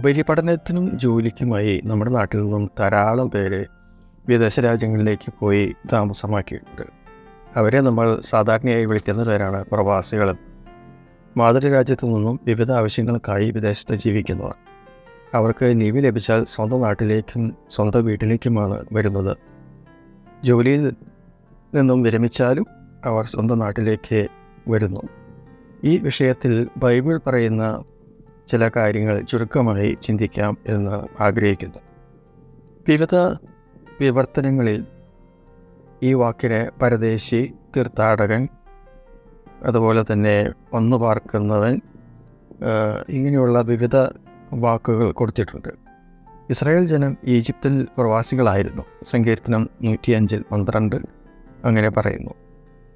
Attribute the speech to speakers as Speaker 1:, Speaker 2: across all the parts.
Speaker 1: ഉപരിപഠനത്തിനും ജോലിക്കുമായി നമ്മുടെ നാട്ടിൽ നിന്നും ധാരാളം പേര് വിദേശ രാജ്യങ്ങളിലേക്ക് പോയി താമസമാക്കിയിട്ടുണ്ട്. അവരെ നമ്മൾ സാധാരണയായി വിളിക്കുന്ന പേരാണ് പ്രവാസികൾ മാതൃരാജ്യത്തു നിന്നും വിവിധ ആവശ്യങ്ങൾക്കായി വിദേശത്ത് ജീവിക്കുന്നവർ. അവർക്ക് ലീവ് ലഭിച്ചാൽ സ്വന്തം നാട്ടിലേക്കും സ്വന്തം വീട്ടിലേക്കുമാണ് വരുന്നത്. ജോലിയിൽ നിന്നും വിരമിച്ചാലും അവർ സ്വന്തം നാട്ടിലേക്ക് വരുന്നു. ഈ വിഷയത്തിൽ ബൈബിൾ പറയുന്ന ചില കാര്യങ്ങൾ ചുരുക്കമായി ചിന്തിക്കാം എന്ന് ആഗ്രഹിക്കുന്നു. വിവിധ വിവർത്തനങ്ങളിൽ ഈ വാക്കിനെ പരദേശി തീർത്ഥാടകൻ അതുപോലെ തന്നെ ഒന്ന് പാർക്കുന്നവൻ ഇങ്ങനെയുള്ള വിവിധ വാക്കുകൾ കൊടുത്തിട്ടുണ്ട്. ഇസ്രായേൽ ജനം ഈജിപ്തിൽ പ്രവാസികളായിരുന്നു. സങ്കീർത്തനം നൂറ്റിയഞ്ചിൽ പന്ത്രണ്ട് അങ്ങനെ പറയുന്നു.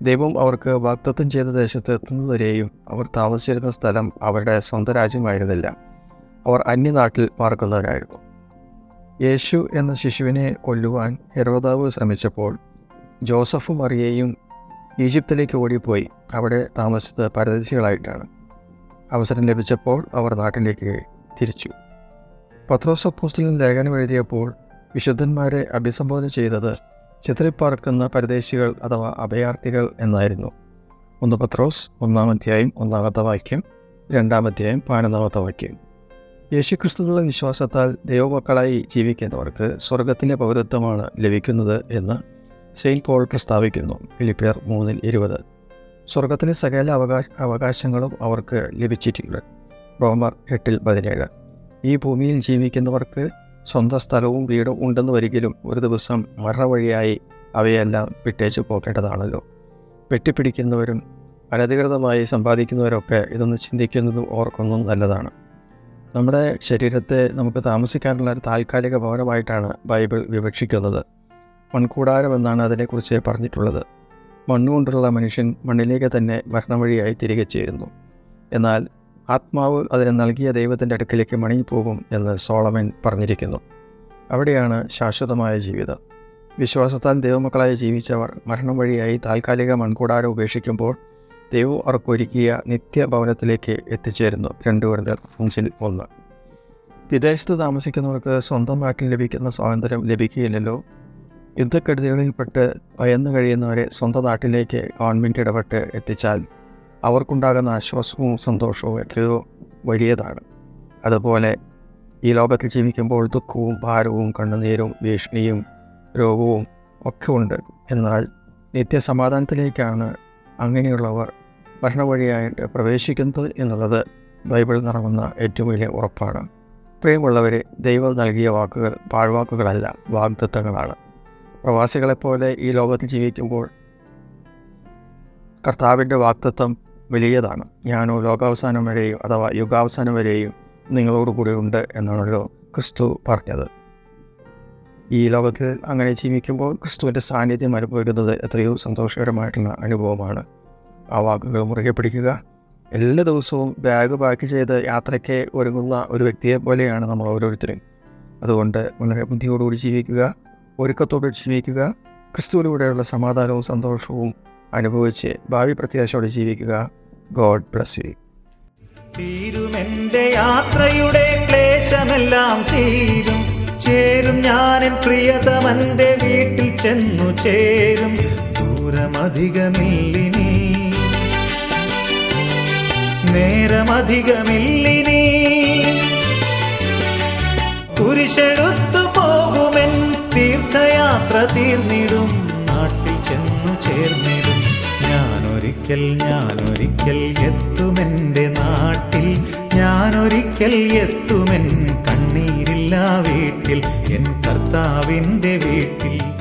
Speaker 1: ദൈവം അവർക്ക് വാഗ്ദത്തം ചെയ്ത ദേശത്ത് എത്തുന്നതുവരെയും അവർ താമസിച്ചിരുന്ന സ്ഥലം അവരുടെ സ്വന്തം രാജ്യമായിരുന്നില്ല. അവർ അന്യനാട്ടിൽ പാർക്കുന്നവരായിരുന്നു. യേശു എന്ന ശിശുവിനെ കൊല്ലുവാൻ ഹെരോദാവ് ശ്രമിച്ചപ്പോൾ ജോസഫും മറിയയും ഈജിപ്തിലേക്ക് ഓടിപ്പോയി. അവിടെ താമസിച്ചത് പരദേശികളായിട്ടാണ് അവസരം ലഭിച്ചപ്പോൾ അവർ നാട്ടിലേക്ക് തിരിച്ചു. പത്രോസ് അപ്പോസ്റ്റലിൻ ലേഖനം എഴുതിയപ്പോൾ വിശുദ്ധന്മാരെ അഭിസംബോധന ചെയ്തത് ചിതറിപ്പാർക്കുന്ന പരദേശികൾ അഥവാ അഭയാർത്ഥികൾ എന്നായിരുന്നു. ഒന്ന് പത്രോസ് ഒന്നാം അധ്യായം ഒന്നാമത്തെ വാക്യം രണ്ടാം അധ്യായം പതിനൊന്നാമത്തെ വാക്യം. യേശുക്രിസ്തുവിലുള്ള വിശ്വാസത്താൽ ദൈവമക്കളായി ജീവിക്കുന്നവർക്ക് സ്വർഗത്തിന്റെ പൗരത്വമാണ് ലഭിക്കുന്നത് എന്ന് സെയിന്റ് പോൾ പ്രസ്താവിക്കുന്നു. ഫിലിപ്പിയർ മൂന്നിൽ ഇരുപത്. സ്വർഗത്തിലെ സകല അവകാശ അവകാശങ്ങളും അവർക്ക് ലഭിച്ചിട്ടുണ്ട്. റോമർ എട്ടിൽ പതിനേഴ്. ഈ ഭൂമിയിൽ ജീവിക്കുന്നവർക്ക് സ്വന്തം സ്ഥലവും വീടും ഉണ്ടെന്ന് വരികിലും ഒരു ദിവസം മരണവഴിയായി അവയെല്ലാം വിട്ടേച്ച് പോകേണ്ടതാണല്ലോ. വെട്ടിപ്പിടിക്കുന്നവരും അനധികൃതമായി സമ്പാദിക്കുന്നവരൊക്കെ ഇതൊന്ന് ചിന്തിക്കുന്നതും ഓർക്കുന്നതും നല്ലതാണ്. നമ്മുടെ ശരീരത്തെ നമുക്ക് താമസിക്കാനുള്ള ഒരു താൽക്കാലിക ഭവനമായിട്ടാണ് ബൈബിൾ വിവക്ഷിക്കുന്നത്. മൺകൂടാരം എന്നാണ് അതിനെക്കുറിച്ച് പറഞ്ഞിട്ടുള്ളത്. മണ്ണുകൊണ്ടുള്ള മനുഷ്യൻ മണ്ണിലേക്ക് തന്നെ മരണവഴിയായി തിരികെ ചേരുന്നു. എന്നാൽ ആത്മാവ് അതിന് നൽകിയ ദൈവത്തിന്റെ അടുക്കിലേക്ക് മണിങ്ങിപ്പോകും എന്ന് സോളമൻ പറഞ്ഞിരിക്കുന്നു. അവിടെയാണ് ശാശ്വതമായ ജീവിതം. വിശ്വാസത്താൽ ദൈവമക്കളായി ജീവിച്ചവർ മരണം വഴിയായി താൽക്കാലിക മൺകൂടാരം ഉപേക്ഷിക്കുമ്പോൾ ദൈവം അവർക്കൊരുക്കിയ നിത്യഭവനത്തിലേക്ക് എത്തിച്ചേരുന്നു. രണ്ട് പേരുടെ അഞ്ചിൽ ഒന്ന്. വിദേശത്ത് താമസിക്കുന്നവർക്ക് സ്വന്തം നാട്ടിൽ ലഭിക്കുന്ന സ്വാതന്ത്ര്യം ലഭിക്കുകയില്ലല്ലോ. യുദ്ധക്കെടുതികളിൽപ്പെട്ട് ഭയന്നു കഴിയുന്നവരെ സ്വന്തം നാട്ടിലേക്ക് ഗവൺമെന്റ് ഇടപെട്ട് എത്തിച്ചാൽ അവർക്കുണ്ടാകുന്ന ആശ്വാസവും സന്തോഷവും എത്രയോ വലിയതാണ്. അതുപോലെ ഈ ലോകത്തിൽ ജീവിക്കുമ്പോൾ ദുഃഖവും ഭാരവും കണ്ണുനീരും ഭീഷണിയും രോഗവും ഒക്കെ ഉണ്ട്. എന്നാൽ നിത്യസമാധാനത്തിലേക്കാണ് അങ്ങനെയുള്ളവർ ഭരണവഴിയായിട്ട് പ്രവേശിക്കുന്നത് എന്നുള്ളത് ബൈബിൾ നടക്കുന്ന ഏറ്റവും വലിയ ഉറപ്പാണ്. പ്രിയമുള്ളവരെ ദൈവം നൽകിയ വാക്കുകൾ പാഴ്വാക്കുകളല്ല വാഗ്ദത്തങ്ങളാണ്. പ്രവാസികളെപ്പോലെ ഈ ലോകത്തിൽ ജീവിക്കുമ്പോൾ കർത്താവിന്റെ വാക്തത്വം വലിയതാണ്. ഞാനോ ലോകാവസാനം വരെയും അഥവാ യുഗാവസാനം വരെയും നിങ്ങളോട് കൂടെ ഉണ്ട് എന്നാണല്ലോ ക്രിസ്തു പറഞ്ഞത്. ഈ ലോകത്തിൽ അങ്ങനെ ജീവിക്കുമ്പോൾ ക്രിസ്തുവിന്റെ സാന്നിധ്യം അനുഭവിക്കുന്നത് എത്രയോ സന്തോഷകരമായിട്ടുള്ള അനുഭവമാണ്. ആ വാക്കുകൾ മുറുകെ പിടിക്കുക. എല്ലാ ദിവസവും ബാഗ് പാക്ക് ചെയ്ത് യാത്രയ്ക്ക് ഒരുങ്ങുന്ന ഒരു വ്യക്തിയെ പോലെയാണ് നമ്മൾ ഓരോരുത്തരും. അതുകൊണ്ട് വളരെ ബുദ്ധിയോടുകൂടി ജീവിക്കുക. ഒരുക്കത്തോടെ ജീവിക്കുക. ക്രിസ്തുവിലൂടെയുള്ള സമാധാനവും സന്തോഷവും അനുഭവിച്ച് ഭാവി പ്രത്യാശയോടെ ജീവിക്കുക. God bless you.
Speaker 2: തീരുമെന്റെ യാത്രയുടെ ക്ലേശമെല്ലാം തീരും. ചേരും ഞാൻ പ്രിയതമന്റെ വീട്ടിൽ ചെന്നു ചേരും. ദൂരമധികമില്ലിനി. നേരമധികമില്ലിനി. കുരിശെടുത്തു പോകുമെൻ തീർത്ഥയാത്ര തീർന്നിടും ഞാനൊരിക്കൽ ഞാനൊരിക്കൽ എത്തുമെന്റെ നാട്ടിൽ. ഞാനൊരിക്കൽ എത്തുമെൻ കണ്ണീരില്ല വീട്ടിൽ. എൻ കർത്താവിന്റെ വീട്ടിൽ